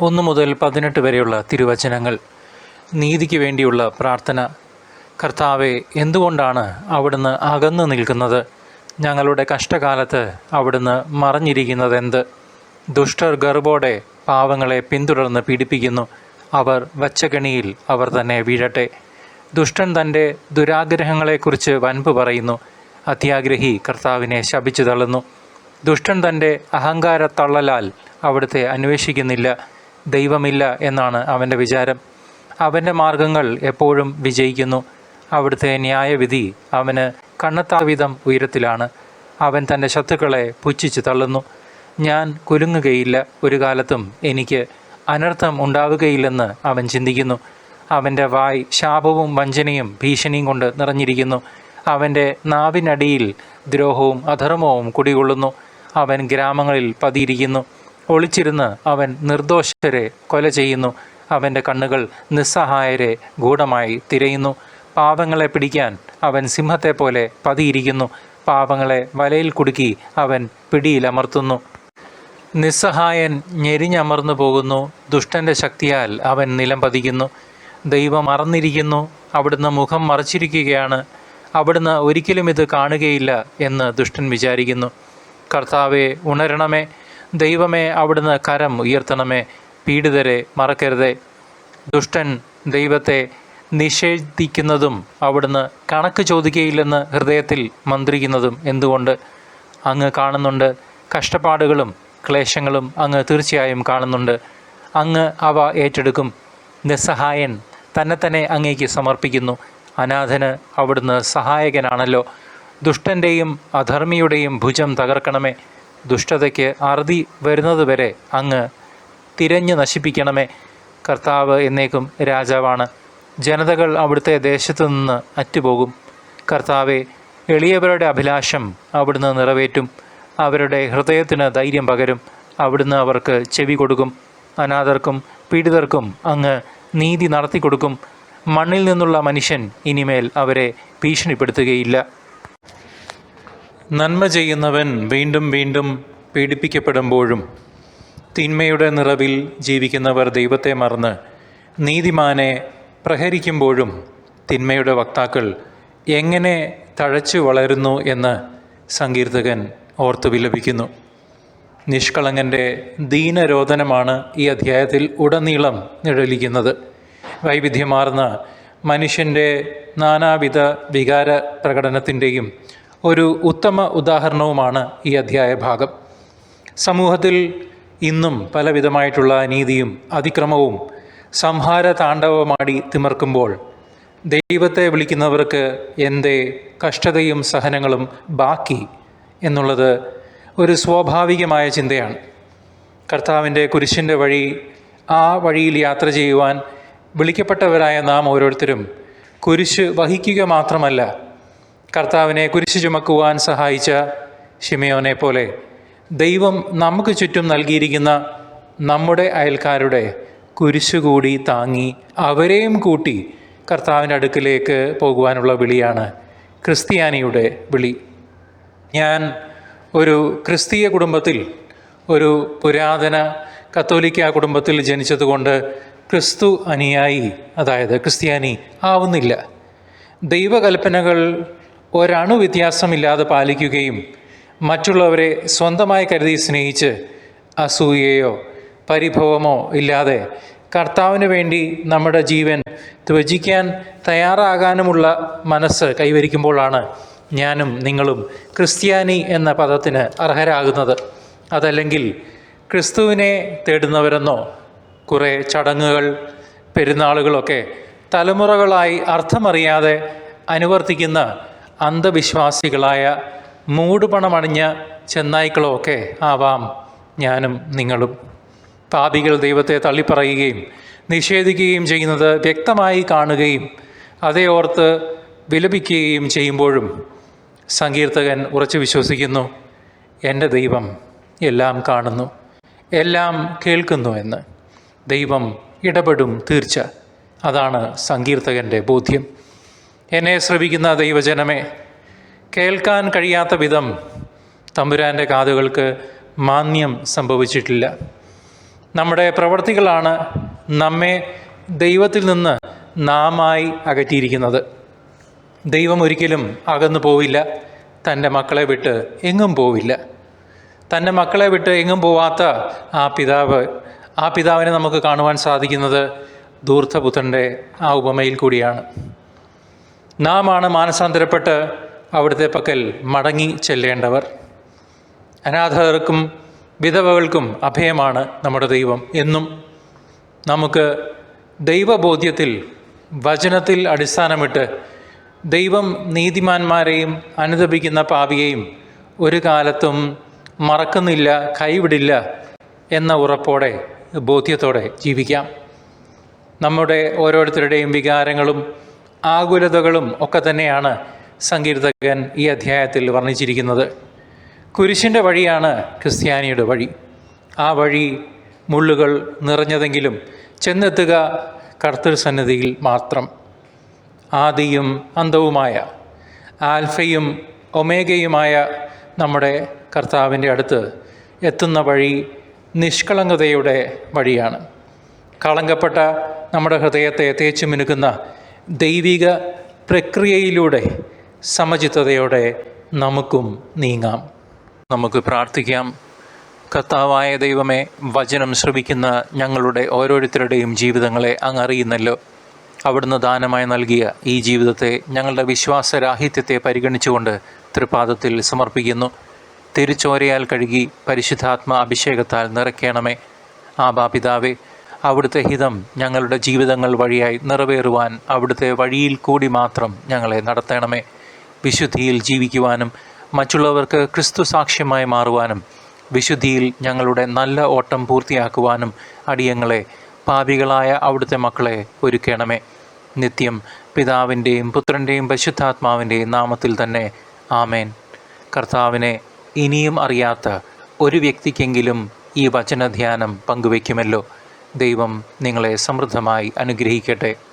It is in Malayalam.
ഒന്ന് മുതൽ പതിനെട്ട് വരെയുള്ള തിരുവചനങ്ങൾ. നീതിക്ക് വേണ്ടിയുള്ള പ്രാർത്ഥന. കർത്താവെ എന്തുകൊണ്ടാണ് അവിടുന്ന് അകന്നു നിൽക്കുന്നത്? ഞങ്ങളുടെ കഷ്ടകാലത്ത് അവിടുന്ന് മറഞ്ഞിരിക്കുന്നതെന്ത്? ദുഷ്ടർ ഗർഭോടെ പാവങ്ങളെ പിന്തുടർന്ന് പീഡിപ്പിക്കുന്നു. അവർ വച്ചകണിയിൽ അവർ തന്നെ വീഴട്ടെ. ദുഷ്ടൻ തന്റെ ദുരാഗ്രഹങ്ങളെക്കുറിച്ച് വൻപ് പറയുന്നു. അത്യാഗ്രഹി കർത്താവിനെ ശപിച്ചു തള്ളുന്നു. ദുഷ്ടൻ തന്റെ അഹങ്കാരത്തള്ളലാൽ അവിടുത്തെ അന്വേഷിക്കുന്നില്ല. ദൈവമില്ല എന്നാണ് അവന്റെ വിചാരം. അവന്റെ മാർഗങ്ങൾ എപ്പോഴും വിജയിക്കുന്നു. അവിടുത്തെ ന്യായവിധി അവന് കണ്ണത്താവിധം ഉയരത്തിലാണ്. അവൻ തന്റെ ശത്രുക്കളെ പുച്ഛിച്ച് തള്ളുന്നു. ഞാൻ കുലുങ്ങുകയില്ല. ഒരു കാലത്തും എനിക്ക് അനർത്ഥം ഉണ്ടാവുകയില്ലെന്ന് അവൻ ചിന്തിക്കുന്നു. അവന്റെ വായ് ശാപവും വഞ്ചനയും ഭീഷണിയും കൊണ്ട് നിറഞ്ഞിരിക്കുന്നു. അവന്റെ നാവിനടിയിൽ ദ്രോഹവും അധർമ്മവും കുടികൊള്ളുന്നു. അവൻ ഗ്രാമങ്ങളിൽ പതിയിരിക്കുന്നു. ഒളിച്ചിരുന്ന് അവൻ നിർദോഷരെ കൊല ചെയ്യുന്നു. അവന്റെ കണ്ണുകൾ നിസ്സഹായരെ ഗൂഢമായി തിരയുന്നു. പാവങ്ങളെ പിടിക്കാൻ അവൻ സിംഹത്തെ പോലെ പതിയിരിക്കുന്നു. പാവങ്ങളെ വലയിൽ കുടുക്കി അവൻ പിടിയിലമർത്തുന്നു. നിസ്സഹായൻ ഞെരിഞ്ഞമർന്നു പോകുന്നു. ദുഷ്ടന്റെ ശക്തിയാൽ അവൻ നിലം പതിക്കുന്നു. ദൈവം മറന്നിരിക്കുന്നു. അവിടുന്ന് മുഖം മറച്ചിരിക്കുകയാണ്. അവിടുന്ന് ഒരിക്കലും ഇത് കാണുകയില്ല എന്ന് ദുഷ്ടൻ വിചാരിക്കുന്നു. കർത്താവെ ഉണരണമേ. ദൈവമേ അവിടുന്ന് കരം ഉയർത്തണമേ. പീഡിതരെ മറക്കരുതേ. ദുഷ്ടൻ ദൈവത്തെ നിഷേധിക്കുന്നതും അവിടുന്ന് കണക്ക് ചോദിക്കുകയില്ലെന്ന് ഹൃദയത്തിൽ മന്ത്രിക്കുന്നതും എന്തുകൊണ്ട്? അങ്ങ് കാണുന്നുണ്ട് കഷ്ടപ്പാടുകളും ക്ലേശങ്ങളും അങ്ങ് തീർച്ചയായും കാണുന്നുണ്ട്. അങ്ങ് അവ ഏറ്റെടുക്കും. നിസ്സഹായൻ തന്നെ തന്നെ അങ്ങേക്ക് സമർപ്പിക്കുന്നു. അനാഥന് അവിടുന്ന് സഹായകനാണല്ലോ. ദുഷ്ടന്റെയും അധർമ്മിയുടെയും ഭുജം തകർക്കണമേ. ദുഷ്ടതയ്ക്ക് അറുതി വരുന്നതുവരെ അങ്ങ് തിരഞ്ഞു നശിപ്പിക്കണമേ. കർത്താവ് എന്നേക്കും രാജാവാണ്. ജനതകൾ അവിടുത്തെ ദേശത്തു നിന്ന് അറ്റുപോകും. കർത്താവെ എളിയവരുടെ അഭിലാഷം അവിടുന്ന് നിറവേറ്റും. അവരുടെ ഹൃദയത്തിന് ധൈര്യം പകരും. അവിടുന്ന് അവർക്ക് ചെവി കൊടുക്കും. അനാഥർക്കും പീഡിതർക്കും അങ്ങ് നീതി നടത്തി കൊടുക്കും മണ്ണിൽ നിന്നുള്ള മനുഷ്യൻ ഇനിമേൽ അവരെ ഭീഷണിപ്പെടുത്തുകയില്ല. നന്മ ചെയ്യുന്നവൻ വീണ്ടും വീണ്ടും പീഡിപ്പിക്കപ്പെടുമ്പോഴും തിന്മയുടെ നിറവിൽ ജീവിക്കുന്നവർ ദൈവത്തെ മറന്ന് നീതിമാനെ പ്രഹരിക്കുമ്പോഴും തിന്മയുടെ വക്താക്കൾ എങ്ങനെ തഴച്ചു വളരുന്നു എന്ന് സങ്കീർത്തകൻ ഓർത്തു വിലപിക്കുന്നു. നിഷ്കളങ്കന്റെ ദീനരോധനമാണ് ഈ അധ്യായത്തിൽ ഉടനീളം നിഴലിക്കുന്നത്. വൈവിധ്യമാർന്ന മനുഷ്യന്റെ നാനാവിധ വികാര പ്രകടനത്തിന്റെയും ഒരു ഉത്തമ ഉദാഹരണവുമാണ് ഈ അധ്യായ ഭാഗം. സമൂഹത്തിൽ ഇന്നും പലവിധമായിട്ടുള്ള നീതിയും അതിക്രമവും സംഹാര താണ്ഡവമാടി തിമർക്കുമ്പോൾ ദൈവത്തെ വിളിക്കുന്നവർക്ക് എന്തേ കഷ്ടതയും സഹനങ്ങളും ബാക്കി എന്നുള്ളത് ഒരു സ്വാഭാവികമായ ചിന്തയാണ്. കർത്താവിന്റെ കുരിശിന്റെ വഴി ആ വഴിയിൽ യാത്ര ചെയ്യുവാൻ വിളിക്കപ്പെട്ടവരായ നാം ഓരോരുത്തരും കുരിശ് വഹിക്കുക മാത്രമല്ല കർത്താവിനെ കുരിശു ചുമക്കുവാൻ സഹായിച്ച ഷിമയോനെ പോലെ ദൈവം നമുക്ക് ചുറ്റും നൽകിയിരിക്കുന്ന നമ്മുടെ അയൽക്കാരുടെ കുരിശുകൂടി താങ്ങി അവരെയും കൂട്ടി കർത്താവിന്റെ അടുക്കിലേക്ക് പോകുവാനുള്ള വിളിയാണ് ക്രിസ്ത്യാനിയുടെ വിളി. ഞാൻ ഒരു ക്രിസ്തീയ കുടുംബത്തിൽ ഒരു പുരാതന കത്തോലിക്ക കുടുംബത്തിൽ ജനിച്ചതുകൊണ്ട് ക്രിസ്തു അനുയായി അതായത് ക്രിസ്ത്യാനി ആവുന്നില്ല. ദൈവകൽപ്പനകൾ ഒരണു വ്യത്യാസമില്ലാതെ പാലിക്കുകയും മറ്റുള്ളവരെ സ്വന്തമായി കരുതി സ്നേഹിച്ച് അസൂയയോ പരിഭവമോ ഇല്ലാതെ കർത്താവിന് വേണ്ടി നമ്മുടെ ജീവൻ ത്വജിക്കാൻ തയ്യാറാകാനുമുള്ള മനസ്സ് കൈവരിക്കുമ്പോഴാണ് ഞാനും നിങ്ങളും ക്രിസ്ത്യാനി എന്ന പദത്തിന് അർഹരാകുന്നത്. അതല്ലെങ്കിൽ ക്രിസ്തുവിനെ തേടുന്നവരെന്നോ കുറേ ചടങ്ങുകൾ പെരുന്നാളുകളൊക്കെ തലമുറകളായി അർത്ഥമറിയാതെ അനുവർത്തിക്കുന്ന അന്ധവിശ്വാസികളായ മൂടുപണമണിഞ്ഞ ചെന്നായ്ക്കളൊക്കെ ആവാം ഞാനും നിങ്ങളും. പാപികൾ ദൈവത്തെ തള്ളിപ്പറയുകയും നിഷേധിക്കുകയും ചെയ്യുന്നത് വ്യക്തമായി കാണുകയും അതേ ഓർത്ത് വിലപിക്കുകയും ചെയ്യുമ്പോഴും സങ്കീർത്തകൻ ഉറച്ചു വിശ്വസിക്കുന്നു എന്റെ ദൈവം എല്ലാം കാണുന്നു എല്ലാം കേൾക്കുന്നു എന്ന്. ദൈവം ഇടപെടും തീർച്ച. അതാണ് സങ്കീർത്തകന്റെ ബോധ്യം. എന്നെ ശ്രവിക്കുന്ന ദൈവജനമേ കേൾക്കാൻ കഴിയാത്ത വിധം തമ്പുരാന്റെ കാതുകൾക്ക് മാന്യം സംഭവിച്ചിട്ടില്ല. നമ്മുടെ പ്രവർത്തികളാണ് നമ്മെ ദൈവത്തിൽ നിന്ന് നാമായി അകറ്റിയിരിക്കുന്നത്. ദൈവം ഒരിക്കലും അകന്നു പോവില്ല. തന്റെ മക്കളെ വിട്ട് എങ്ങും പോവില്ല. തന്റെ മക്കളെ വിട്ട് എങ്ങും പോവാത്ത ആ പിതാവ് ആ പിതാവിനെ നമുക്ക് കാണുവാൻ സാധിക്കുന്നത് ധൂർത്തപുത്രന്റെ ആ ഉപമയിൽ കൂടിയാണ്. നാം ആണ് മാനസാന്തരപ്പെട്ട് അവിടുത്തെ പക്കൽ മടങ്ങി ചെല്ലേണ്ടവർ. അനാഥർക്കും വിധവകൾക്കും അഭയമാണ് നമ്മുടെ ദൈവം എന്നും നമുക്ക് ദൈവബോധ്യത്തിൽ വചനത്തിൽ അടിസ്ഥാനമിട്ട് ദൈവം നീതിമാന്മാരെയും അനുദപിക്കുന്ന പാവിയെയും ഒരു കാലത്തും മറക്കുന്നില്ല കൈവിടില്ല എന്ന ഉറപ്പോടെ ബോധ്യത്തോടെ ജീവിക്കാം. നമ്മുടെ ഓരോരുത്തരുടെയും വികാരങ്ങളും ആകുലതകളും ഒക്കെ തന്നെയാണ് സങ്കീർത്തകൻ ഈ അധ്യായത്തിൽ വർണിച്ചിരിക്കുന്നത്. കുരിശിന്റെ വഴിയാണ് ക്രിസ്ത്യാനിയുടെ വഴി. ആ വഴി മുള്ളുകൾ നിറഞ്ഞതെങ്കിലും ചെന്നെത്തുക കർത്തൃ സന്നിധിയിൽ മാത്രം. ആദിയും അന്തവുമായ ആൽഫയും ഒമേഗയുമായ നമ്മുടെ കർത്താവിന്റെ അടുത്ത് എത്തുന്ന വഴി നിഷ്കളങ്കതയുടെ വഴിയാണ്. കളങ്കപ്പെട്ട നമ്മുടെ ഹൃദയത്തെ തേച്ചു മിനുക്കുന്ന ദൈവിക പ്രക്രിയയിലൂടെ സമചിത്തതയോടെ നമുക്കും നീങ്ങാം. നമുക്ക് പ്രാർത്ഥിക്കാം. കർത്താവായ ദൈവമേ വചനം ശ്രമിക്കുന്ന ഞങ്ങളുടെ ഓരോരുത്തരുടെയും ജീവിതങ്ങളെ അങ്ങ് അറിയുന്നല്ലോ. അവിടുന്ന് ദാനമായി നൽകിയ ഈ ജീവിതത്തെ ഞങ്ങളുടെ വിശ്വാസരാഹിത്യത്തെ പരിഗണിച്ചുകൊണ്ട് തൃപാദത്തിൽ സമർപ്പിക്കുന്നു. തിരുച്ചോരയാൽ കഴുകി പരിശുദ്ധാത്മ അഭിഷേകത്താൽ നിറയ്ക്കണമേ. ആബാപിതാവേ അവിടുത്തെ ഹിതം ഞങ്ങളുടെ ജീവിതങ്ങൾ വഴിയായി നിറവേറുവാൻ അവിടുത്തെ വഴിയിൽ കൂടി മാത്രം ഞങ്ങളെ നടത്തണമേ. വിശുദ്ധിയിൽ ജീവിക്കുവാനും മറ്റുള്ളവർക്ക് ക്രിസ്തു സാക്ഷ്യമായി മാറുവാനും വിശുദ്ധിയിൽ ഞങ്ങളുടെ നല്ല ഓട്ടം പൂർത്തിയാക്കുവാനും അടിയങ്ങളെ പാപികളായ അവിടുത്തെ മക്കളെ ഒരുക്കണമേ. നിത്യം പിതാവിന്റെയും പുത്രന്റെയും പരിശുദ്ധാത്മാവിന്റെയും നാമത്തിൽ തന്നെ ആമേൻ. കർത്താവിനെ ഇനിയും അറിയാത്ത ഒരു വ്യക്തിക്കെങ്കിലും ഈ വചനധ്യാനം പങ്കുവയ്ക്കുമല്ലോ. ദൈവം നിങ്ങളെ സമൃദ്ധമായി അനുഗ്രഹിക്കട്ടെ.